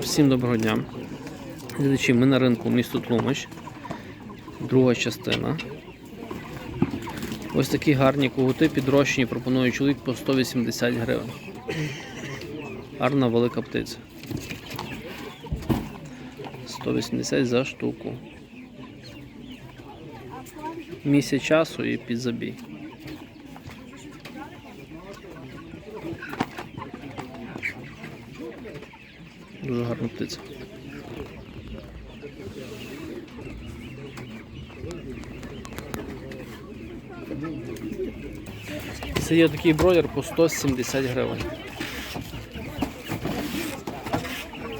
Всім доброго дня. Глядачі, ми на ринку місто Тлумач. Друга частина. Ось такі гарні когути підрощені пропонує чоловік по 180 гривень. Гарна велика птиця. 180 за штуку. Місяць часу і під забій. Дуже гарна птиця. Це є такий бройлер по 170 гривень.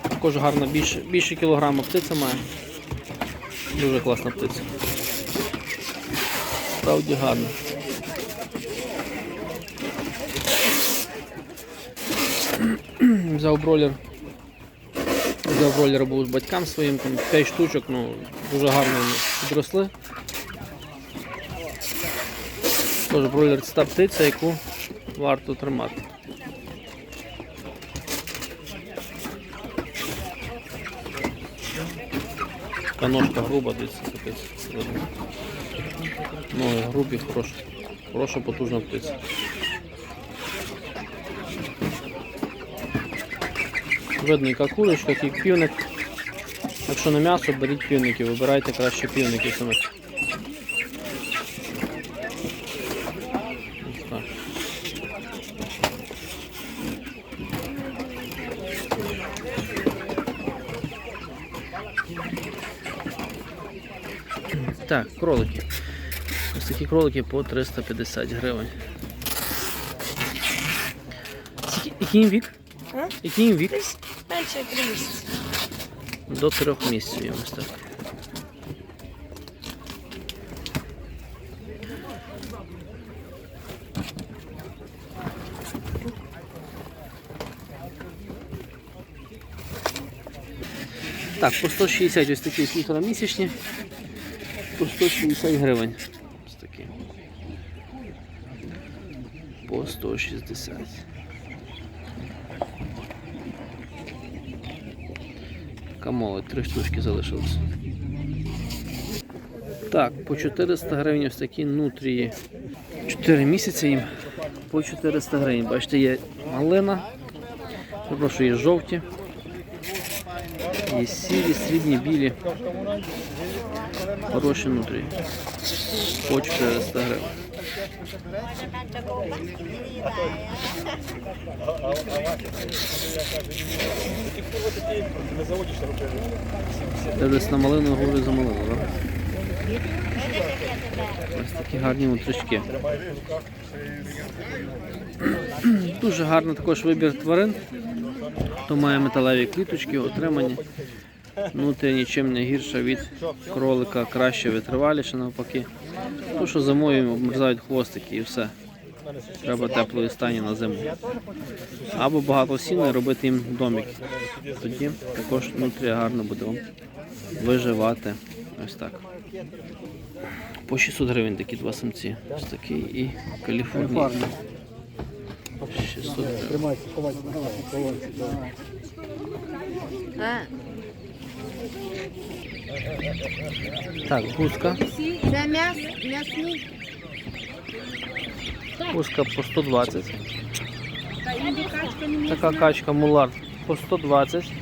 Також гарна, більше, більше кілограма птиця має. Дуже класна птиця. Справді гарна. Взяв бройлер. Взяв бройлера був з батькам своїм, там 5 штучок, ну дуже гарно підросли. Тож бройлер це та птиця, яку варто тримати. Така ножка груба, дивіться, видно. Ноги грубі, хороша, хороша потужна птиця. Видно, яка курочка, який півник. Якщо на м'ясо, беріть півників, вибирайте краще півників самих. Ось так. Кролики. Ось такі кролики по 350 гривень. Який їм вік? Який їм вік? Менше як три місяці. До трьох місяців їм ось так. По 160 ось такі півтора місячні, по 160 гривень. Ось такі. По 160. Така молодь, три штучки залишилось. Так, по 400 гривень ось такі нутрії. 4 місяці їм по 400 гривень. Бачите, є малина, прошу, є жовті, є сірі, срібні, білі. Хороші нутрії. По 400 гривень. Десь на малину говорю за малину, так? Ось такі гарні нутрички. Дуже гарний також вибір тварин. Хто має металеві кліточки, отримані. Нутрія нічим не гірша від кролика, краще витриваліше навпаки. Тому що зимою обмерзають хвостики і все. Треба теплої стані на зиму. Або багато сіна і робити їм домик. Тоді також нутрія гарно буде вам виживати. Ось так. По 600 гривень такі два самці. Ось такий і каліфорнійський. 600 гривень. Так, гуска. це м'яс, м'ясний. Гуска по 120. Така качка мулар по 120.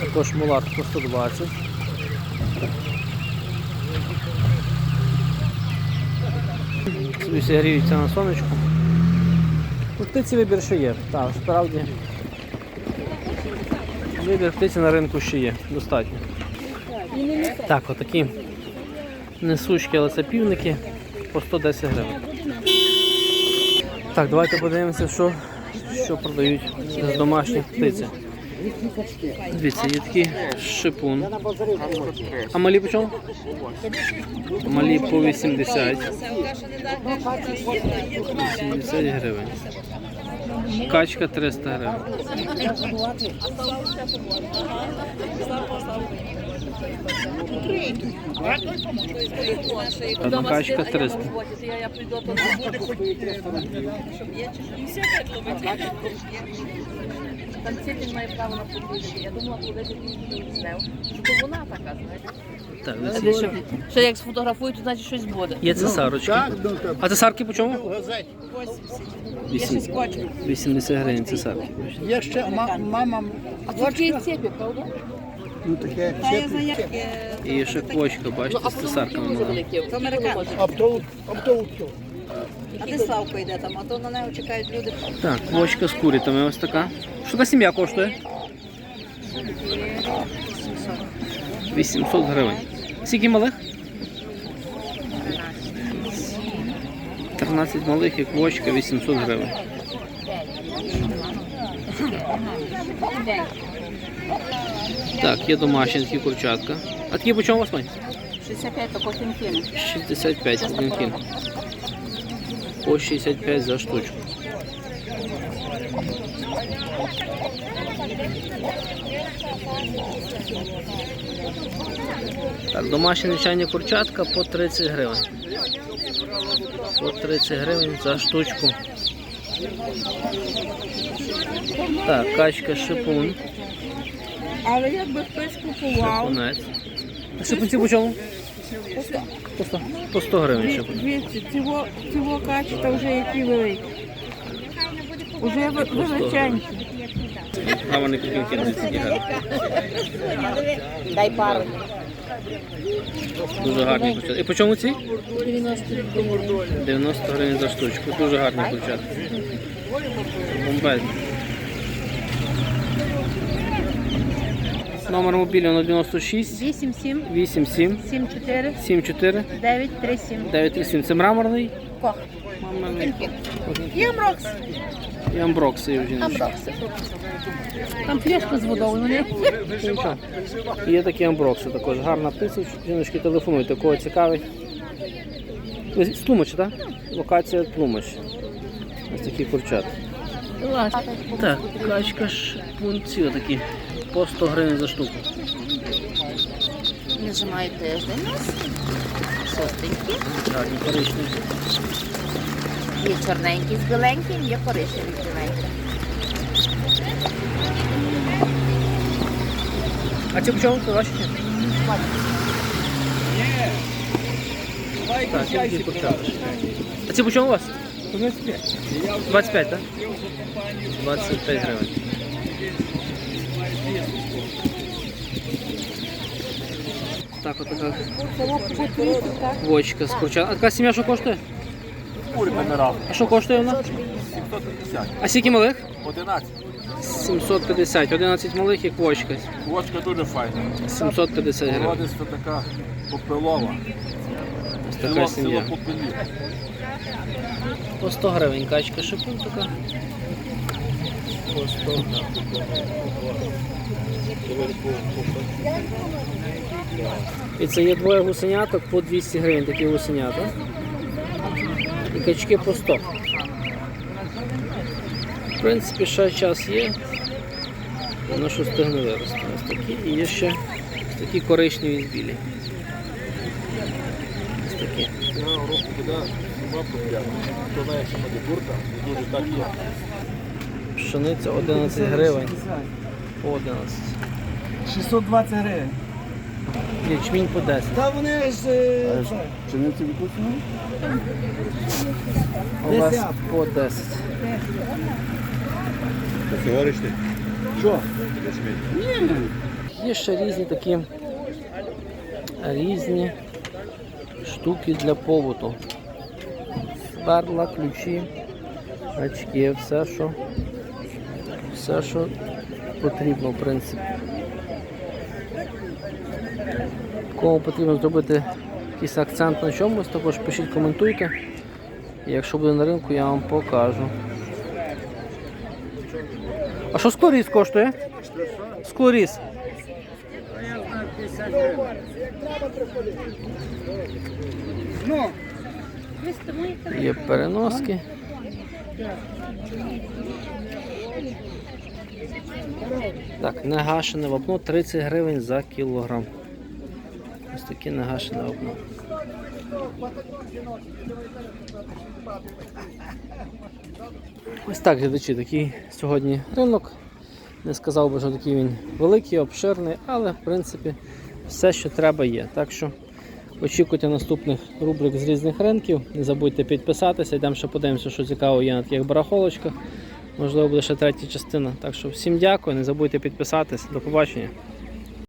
Також мулар по 120. Собі гріються на сонечку. Ну, птиці вибір ще є. Так, справді. Вибір птиці на ринку ще є. Достатньо. Так, отакі несучки, але це по 110 гривень. Так, давайте подивимося, що, що продають з домашніх птиці. Дивіться, є такий шипун. А малі по чому? Малі по 80. 80 гривень. Качка 300 гривень. Одна качка 300. Там цепель має право на подвір'я. Я думала, коли він знав, що вона така, знаєте. Так, А десь що, що як сфотографують, то значить щось буде. Є цесарочки. А цесарки по чому? 80. Вісім- 80 гривень цесарки. Є ще ма- мама А це такі цепі, правда? ну, таке чепи. І ще квочка, бачите, з цесарками. Дуже Це американці. А де Славко йде там, а то на неї чекають люди. Так, квочка з курятами ось така. Що така сім'я коштує? 800 гривень. Скільки малих? 13 малих і квочка 800 гривень. Так, є домашні такі курчатка. А такі по чому у вас мать? 65, то потім 65 один кін. По 65 за штучку. Так, домашні звичайні курчатка по 30 гривень. По 30 гривень за штучку. Так, качка шипун. Але якби хтось купував, Шипунець. Шипунці по чому? По 100. По 100 гривень шипун. дивіться, цього, цього качета вже які великі. Уже ви- величенькі. А вони такі гарні. Дай пару. Дуже гарні курчата. І по чому ці? 90 90 гривень за штучку. Дуже гарні курчата. Бомбезні. Номер мобільного 096 87 87 74 74 937. 937. Це мраморний? Кох. Мраморний. Є Амрокс. І амброкси Євгеній. Там пляшка з водою. Нічого. Є такі амброкси також. Гарна птиця. Жіночки телефонують. Такого цікавий. Ви з Тлумача, так? Локація Тлумач. Ось такі курчата. Так, качка ж пункці отакі. По 100 гривень за штуку. Нажимаю тиждень у нас. Шостенькі. Гарні коричневі. Є чорненький з біленьким, є коричневий з біленьким. А ці? Це ваші? Так, такі курчата. А ці по чому у вас? 25. 25, так? 25 гривень. Так, от така квочка з курчат. А така сім'я що коштує? Кури номера. А що коштує вона? 750. А скільки малих? 11. 750. 11 малих і квочка. Квочка дуже файна. 750 гривень. Породиста така попелова. Ось така Село, село сім'я. попелів. По 100 гривень качка шипун така. По 100. І це є двоє гусеняток по 200 гривень, такі гусенята. І качки по 100. В принципі, ще час є. Воно що стигне вирости. Ось такі. І є ще такі коричневі білі. Ось такі. Пшениця 11 гривень. По 11. 620 гривень. Ячмінь по 10. Та вони ж е, Пшениці відпустимо? У вас 10. по 10. Ти говориш ти? Що? Є ще різні такі різні штуки для побуту. Сверла, ключі, очки, все, що, все, що потрібно, в принципі. Кому потрібно зробити якийсь акцент на чомусь, також пишіть, коментуйте. І Якщо буде на ринку, я вам покажу. А що склоріз коштує? Склоріз. ну, Є переноски. Так, негашене вапно 30 гривень за кілограм. Ось таке нагашене окно. Ось так, глядачі, такий сьогодні ринок. Не сказав би, що такий він великий, обширний, але в принципі все, що треба, є. Так що очікуйте наступних рубрик з різних ринків. Не забудьте підписатися, йдемо ще подивимося, що цікаво є на таких барахолочках. Можливо, буде ще третя частина. Так що всім дякую, не забудьте підписатись. До побачення.